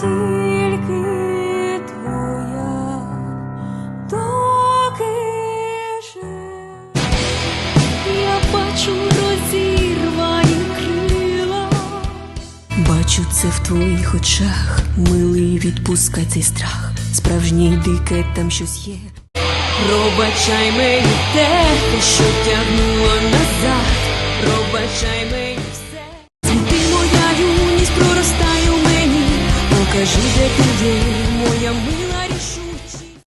тільки твоя, доки я бачу розірвані крила. Бачу це в твоїх очах, милий відпускай цей страх, справжній дике там щось є. Пробачай мені те, що тягнуло назад, пробачай мені. me ajude a pedir.